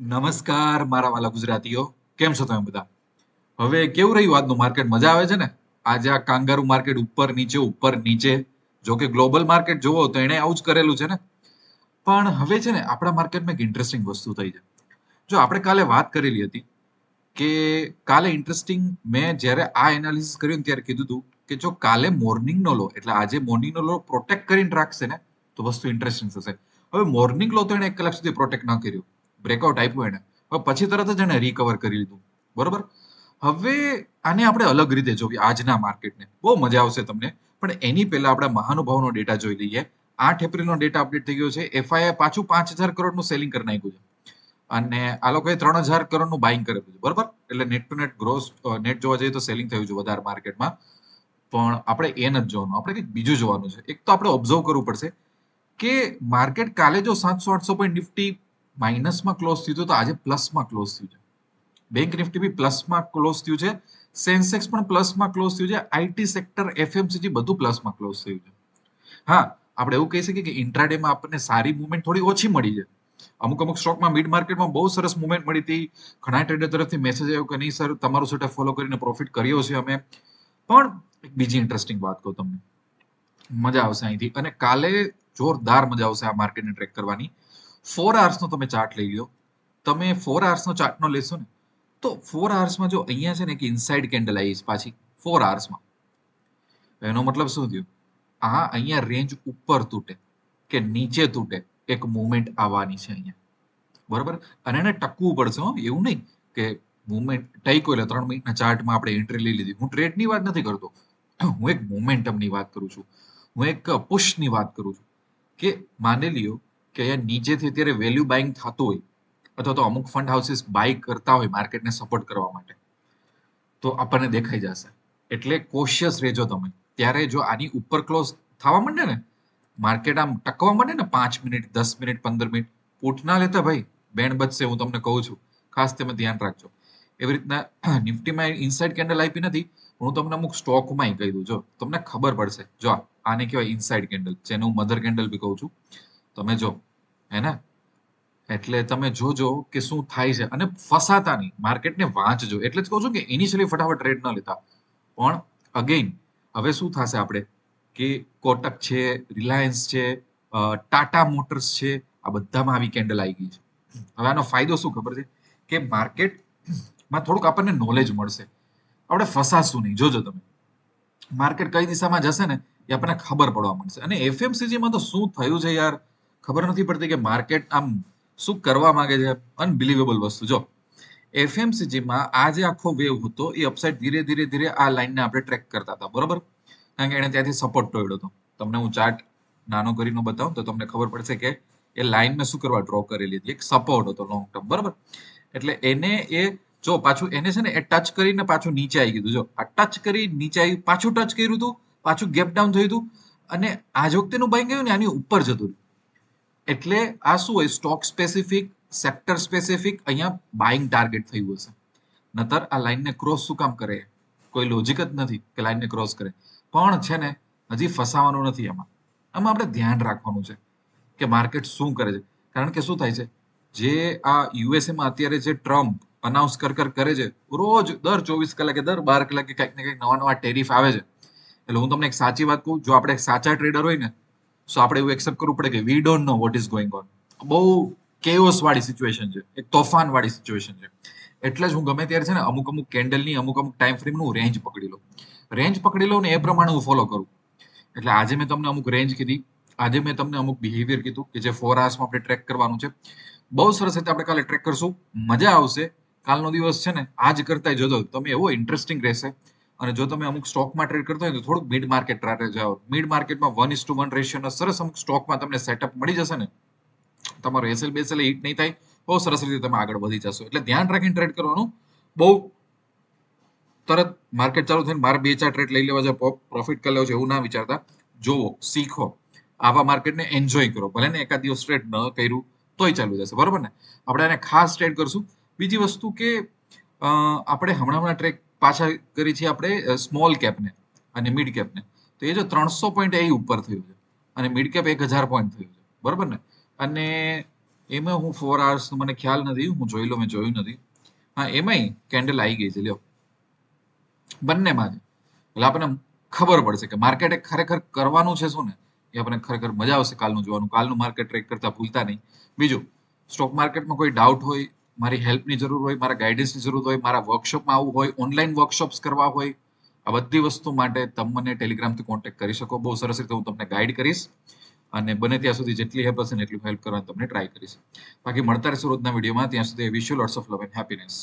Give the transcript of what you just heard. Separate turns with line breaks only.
નમસ્કાર મારા વાલા ગુજરાતીઓ, કેમ છો તમે બધા? હવે કેવું રહ્યું? આજનું માર્કેટ મજા આવે છે ને? આજે આ કાંગારુ માર્કેટ ઉપર નીચે ઉપર નીચે જો કે ગ્લોબલ માર્કેટ જોવો તો એણે આવું જ કરેલું છે ને? પણ હવે છે ને, આપણા માર્કેટમાં એક ઇન્ટરેસ્ટિંગ વસ્તુ થઈ છે. જો આપણે કાલે વાત કરેલી હતી કે કાલે ઇન્ટરેસ્ટિંગ મેં જ્યારે આ એનાલિસિસ કર્યું ત્યારે કીધું હતું કે જો કાલે મોર્નિંગનો લો એટલે આજે મોર્નિંગનો લો પ્રોટેક્ટ કરીને રાખશે ને, તો વસ્તુ ઇન્ટરેસ્ટિંગ થશે. હવે મોર્નિંગ લો તો એને એક કલાક સુધી પ્રોટેક્ટ ન કર્યું. બ્રેકઆઉટ આપ્યું એને. પછી તરત જ એને રિકવર કરી લીધું. બરોબર? હવે આને આપણે અલગ રીતે જોઈએ આજના માર્કેટને. બહુ મજા આવશે તમને. પણ એની પહેલા આપણે મહાનુભાવનો ડેટા જોઈ લઈએ. આઠ એપ્રિલનો ડેટા અપડેટ થઈ ગયો છે. એફઆઈ પાછું પાંચ હજાર કરોડનું સેલિંગ કરી નાખ્યું છે. અને આ લોકોએ ત્રણ હજાર કરોડનું બાઇંગ કરેલું છે બરોબર? એટલે net to net gross net જોવા જઈએ તો સેલિંગ થયું છે વધારે માર્કેટમાં. પણ આપણે એ નથી જોવાનું. આપણે કંઈક બીજું જોવાનું છે. એક તો આપણે ઓબ્ઝર્વ કરવું પડશે કે માર્કેટ કાલે જો સાતસો આઠસો પોઈન્ટ નિફ્ટી માઇનસમાં ક્લોઝ થયું હતું તો આજે પ્લસમાં ક્લોઝ થયું છે. બેંક નિફ્ટી બી પ્લસમાં ક્લોઝ થયું છે. સેન્સેક્સ પણ પ્લસમાં ક્લોઝ થયું છે. આઈટી સેક્ટર એફએમસીજી બધું પ્લસમાં ક્લોઝ થયું છે. હા, આપણે એવું કહી શકીએ કે ઇન્ટ્રાડેમાં આપણને સારી મુવમેન્ટ થોડી ઓછી મળી છે. અમુક અમુક સ્ટોકમાં મિડ માર્કેટમાં બહુ સરસ મુવમેન્ટ મળી હતી. ઘણા ટ્રેડર તરફથી મેસેજ આવ્યો કે નહીં સર તમારું સેટઅપ ફોલો કરીને પ્રોફિટ કર્યો છે અમે. પણ એક બીજી ઇન્ટરેસ્ટિંગ વાત કહું તમને. મજા આવશે અહીંથી. અને કાલે જોરદાર મજા આવશે આ માર્કેટને ટ્રેક કરવાની. ફોર આવર્સનો તમે ચાર્ટ લઈ લો તમે ફોર આવર્સનો ચાર્ટનો લેશો ને, તો ફોર આવર્સમાં જો અહીંયા છે ને કે ઇનસાઇડ કેન્ડલ આવી પાછી ફોર આવર્સમાં એનો મતલબ શું થયું? આ અહીંયા રેન્જ ઉપર તૂટે કે નીચે તૂટે એક મુવમેન્ટ આવવાની છે અહીંયા. બરોબર? અને એને ટકવું પડશે એવું નહીં કે મુવમેન્ટ ટાઈકો એટલે ત્રણ મિનિટના ચાર્ટમાં આપણે એન્ટ્રી લઈ લીધી. હું ટ્રેડની વાત નથી કરતો. હું એક મોમેન્ટમની વાત કરું છું. હું એક પુશની વાત કરું છું. કે માની લ્યો કે અહીંયા નીચેથી અત્યારે વેલ્યુ બાઇંગ થતું હોય, અથવા તો અમુક ફંડ હાઉસીસ બાય કરતા હોય માર્કેટને સપોર્ટ કરવા માટે, તો આપણને દેખાઈ જશે. એટલે કોશિયસ રહેજો તમે. ત્યારે જો આની ઉપર ક્લોઝ થવા માંડે ને માર્કેટ આમ ટકવા માંડે ને, પાંચ મિનિટ, દસ મિનિટ, પંદર મિનિટ પૂટ ના લેતા ભાઈ બેન્ડ બચશે હું તમને કહું છું. ખાસ તમે ધ્યાન રાખજો. એવી રીતના નિફ્ટીમાં ઇનસાઇડ કેન્ડલ આપી નથી, હું તમને અમુક સ્ટોકમાં કહી દઉં. જો, તમને ખબર પડશે. જો, આને કહેવાય ઇનસાઇડ કેન્ડલ જેને હું મધર કેન્ડલ બી કહું છું. તમે જો, હે ને? એટલે તમે જોજો કે શું થાય છે. અને ફસાતા નહીં માર્કેટને વાંચજો. એટલે જ કહું છું કે ઇનિશિયલી ફટાફટ ટ્રેડ ન લેતા. પણ અગેઇન હવે શું થશે આપણે? કે કોટક છે રિલાયન્સ છે ટાટા મોટર્સ છે, આ બધામાં આવી કેન્ડલ આવી ગઈ છે. હવે આનો ફાયદો શું ખબર છે? કે માર્કેટમાં થોડુંક આપણને નોલેજ મળશે. આપણે ફસાશું નહીં. જોજો તમે. માર્કેટ કઈ દિશામાં જશે ને એ આપણને ખબર પડવા મળશે અને એફએમસીજીમાં તો શું થયું છે યાર? ખબર નથી પડતી કે માર્કેટ આમ શું કરવા માંગે છે? અનબિલીવેબલ વસ્તુ. જો એફએમસીજીમાં આ જે આખો વેવ હતો, એ અપસાઇડ ધીરે ધીરે ધીરે આ લાઈનને આપણે ટ્રેક કરતા હતા. બરોબર? કારણ કે એને ત્યાંથી સપોર્ટ તોડ્યો હતો. તમને હું ચાર્ટ નાનો કરીને બતાવું તો તમને ખબર પડશે કે એ લાઈન મેં શું કરવા ડ્રો કરી લીધી એક સપોર્ટ હતો લોંગ ટર્મ બરોબર? એટલે એને એ, જો, પાછું એને છે ને, એ ટચ કરીને પાછું નીચે આવી ગયું જો, આ ટચ કરી નીચે આવી, પાછું ટચ કર્યું હતું, પાછું ગેપ ડાઉન થયું હતું અને આજ વખતેનું બાઇંગ ગયું ને? આની ઉપર જતું રહ્યું. એટલે આ શું હોય? સ્ટોક સ્પેસિફિક સેક્ટર સ્પેસિફિક અહીંયા બાઇંગ ટાર્ગેટ થયું હશે. નતર આ લાઈનને ક્રોસ શું કામ કરે? કોઈ લોજિક જ નથી કે લાઈનને ક્રોસ કરે. પણ છે ને, હજી ફસાવાનું નથી એમાં આમાં આપણે ધ્યાન રાખવાનું છે કે માર્કેટ શું કરે છે. કારણ કે શું થાય છે? જે આ યુએસએમાં અત્યારે જે ટ્રમ્પ અનાઉન્સ કર કર, કરે છે, રોજ દર ચોવીસ કલાકે, દર બાર કલાકે કંઈક ને કંઈક નવા નવા ટેરિફ આવે છે. એટલે હું તમને એક સાચી વાત કહું, જો આપણે સાચા ટ્રેડર હોય ને સો આપણે એવું એક્સેપ્ટ કરવું પડે કે we don't know what is going on બહુ કેઓસ વાળી સિચ્યુએશન છે. એક તોફાન વાળી સિચ્યુએશન છે. એટલે જ હું ગમે ત્યારે છે ને અમુક અમુક કેન્ડલની અમુક અમુક ટાઈમ ફ્રેમનું રેન્જ પકડી લઉં. રેન્જ પકડી લઉં ને એ પ્રમાણે હું ફોલો કરું. એટલે આજે મેં તમને અમુક રેન્જ કીધી. આજે મેં તમને અમુક બિહેવિયર કીધું કે જે ફોર આવર્સમાં આપણે ટ્રેક કરવાનું છે. બહુ સરસ રીતે આપણે કાલે ટ્રેક કરશું. મજા આવશે. કાલનો દિવસ છે ને આજ કરતા જોજો. તમે એવો ઇન્ટરેસ્ટિંગ રહેશે. અને જો તમે અમુક સ્ટોકમાં ટ્રેડ કરતા હોય તો થોડુંક મિડ માર્કેટ ટ્રાટે જાઓ. મિડ માર્કેટમાં વન ઇસ ટુ વન રેશિયોના સરસ અમુક સ્ટોકમાં તમને સેટઅપ મળી જશે ને, તમારો એસએલ બેસેલ હિટ નહીં થાય, બહુ સરસ રીતે તમે આગળ વધી જશો. એટલે ધ્યાન રાખીને ટ્રેડ કરવાનું. બહુ તરત માર્કેટ ચાલુ થઈને મારે બે ચાર ટ્રેડ લઈ લેવા છે પ્રોફિટ કરી લેવો છે એવું ના વિચારતા. જોવો શીખો. આવા માર્કેટને એન્જોય કરો. ભલે ને એકાદ દિવસ ટ્રેડ ન કર્યું, તોય ચાલુ જશે બરોબર ને? આપણે એને ખાસ ટ્રેડ કરશું. બીજી વસ્તુ કે આપણે હમણાં હમણાં ટ્રેક પાછા કરી છે આપણે સ્મોલ કેપને અને મિડ કેપને તો એ જો ત્રણસો પોઈન્ટ એ ઉપર થયું છે અને મિડ કેપ એક હજાર પોઈન્ટ થયું છે. બરોબર ને? અને એમાં હું ફોર આવર્સ મને ખ્યાલ નથી, હું જોઈ લો મેં જોયું નથી. હા, એમાંય કેન્ડલ આવી ગઈ છે, લ્યો. બંનેમાં છે એટલે આપણને ખબર પડશે કે માર્કેટે ખરેખર કરવાનું છે શું ને? એ આપણને ખરેખર મજા આવશે કાલનું જોવાનું. કાલનું માર્કેટ ટ્રેક કરતા ભૂલતા નહીં. બીજું સ્ટોક માર્કેટમાં કોઈ ડાઉટ હોય મારી હેલ્પની જરૂર હોય, મારા ગાઈડન્સની જરૂર હોય, મારા વર્કશોપમાં આવવું હોય ઓનલાઈન વર્કશોપ્સ કરવા હોય, આ બધી વસ્તુ માટે તમે મને ટેલિગ્રામથી કોન્ટેક્ટ કરી શકો. બહુ સરસ રીતે હું તમને ગાઈડ કરીશ અને બને ત્યાં સુધી જેટલી હેલ્પ હશે ને એટલી હેલ્પ કરવાની તમને ટ્રાય કરીશ. બાકી મળતા રહેશે રોજના વિડીયોમાં. ત્યાં સુધી wish you lots of love and happiness